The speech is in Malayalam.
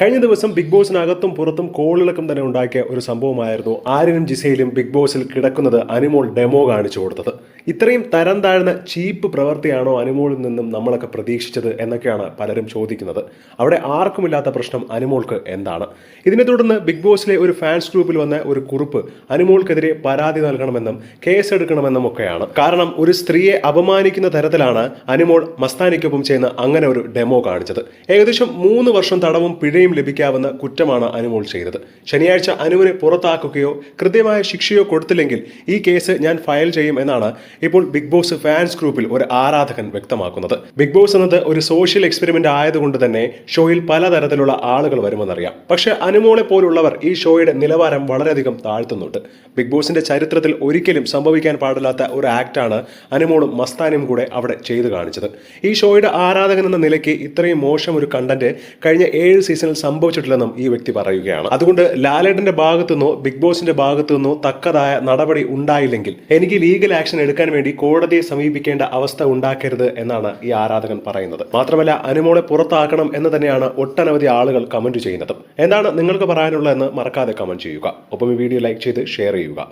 കഴിഞ്ഞ ദിവസം ബിഗ് ബോസിനകത്തും പുറത്തും കോളിളക്കം തന്നെ ഉണ്ടാക്കിയ ഒരു സംഭവമായിരുന്നു ആര്യനും ജിസയിലും ബിഗ് ബോസിൽ കിടക്കുന്നത് അനുമോൾ ഡെമോ കാണിച്ചു കൊടുത്തത്. ഇത്രയും തരം താഴ്ന്ന ചീപ്പ് പ്രവൃത്തിയാണോ അനുമോളിൽ നിന്നും നമ്മളൊക്കെ പ്രതീക്ഷിച്ചത് എന്നൊക്കെയാണ് പലരും ചോദിക്കുന്നത്. അവിടെ ആർക്കുമില്ലാത്ത പ്രശ്നം അനുമോൾക്ക് എന്താണ്? ഇതിനെ തുടർന്ന് ബിഗ് ബോസിലെ ഒരു ഫാൻസ് ഗ്രൂപ്പിൽ വന്ന ഒരു കുറിപ്പ് അനുമോൾക്കെതിരെ പരാതി നൽകണമെന്നും കേസെടുക്കണമെന്നും ഒക്കെയാണ്. കാരണം ഒരു സ്ത്രീയെ അപമാനിക്കുന്ന തരത്തിലാണ് അനുമോൾ മസ്താനിക്കൊപ്പം ചെയ്യുന്ന അങ്ങനെ ഒരു ഡെമോ കാണിച്ചത്. ഏകദേശം മൂന്ന് വർഷം തടവും പിഴയും ലഭിക്കാവുന്ന കുറ്റമാണ് അനുമോൾ ചെയ്തത്. ശനിയാഴ്ച അനുവിനെ പുറത്താക്കുകയോ കൃത്യമായ ശിക്ഷയോ കൊടുത്തില്ലെങ്കിൽ ഈ കേസ് ഞാൻ ഫയൽ ചെയ്യും എന്നാണ് ഇപ്പോൾ ബിഗ് ബോസ് ഫാൻസ് ഗ്രൂപ്പിൽ ഒരു ആരാധകൻ വ്യക്തമാക്കുന്നത്. ബിഗ് ബോസ് എന്നത് ഒരു സോഷ്യൽ എക്സ്പെരിമെന്റ് ആയതുകൊണ്ട് തന്നെ ഷോയിൽ പലതരത്തിലുള്ള ആളുകൾ വരുമെന്നറിയാം. പക്ഷെ അനുമോളെ പോലുള്ളവർ ഈ ഷോയുടെ നിലവാരം വളരെയധികം താഴ്ത്തുന്നുണ്ട്. ബിഗ് ബോസിന്റെ ചരിത്രത്തിൽ ഒരിക്കലും സംഭവിക്കാൻ പാടില്ലാത്ത ഒരു ആക്ടാണ് അനുമോളും മസ്താനും കൂടെ അവിടെ ചെയ്തു കാണിച്ചത്. ഈ ഷോയുടെ ആരാധകൻ എന്ന നിലയ്ക്ക് ഇത്രയും മോശം ഒരു കണ്ടന്റ് കഴിഞ്ഞ ഏഴ് സീസണിൽ സംഭവിച്ചിട്ടില്ലെന്നും ഈ വ്യക്തി പറയുകയാണ്. അതുകൊണ്ട് ലാലേട്ടന്റെ ഭാഗത്തു നിന്നോ ബിഗ് ബോസിന്റെ ഭാഗത്തു നിന്നോ തക്കതായ നടപടി ഉണ്ടായില്ലെങ്കിൽ എനിക്ക് ലീഗൽ ആക്ഷൻ എടുക്കാൻ വേണ്ടി കോടതിയെ സമീപിക്കേണ്ട അവസ്ഥ ഉണ്ടാക്കരുത് എന്നാണ് ഈ ആരാധകൻ പറയുന്നത്. മാത്രമല്ല അനുമോളെ പുറത്താക്കണം എന്ന് തന്നെയാണ് ഒട്ടനവധി ആളുകൾ കമന്റ് ചെയ്യുന്നത്. എന്താണ് നിങ്ങൾക്ക് പറയാനുള്ളതെന്ന് മറക്കാതെ കമന്റ് ചെയ്യുക. ഒപ്പം ഈ വീഡിയോ ലൈക്ക് ചെയ്ത് ഷെയർ ചെയ്യുക.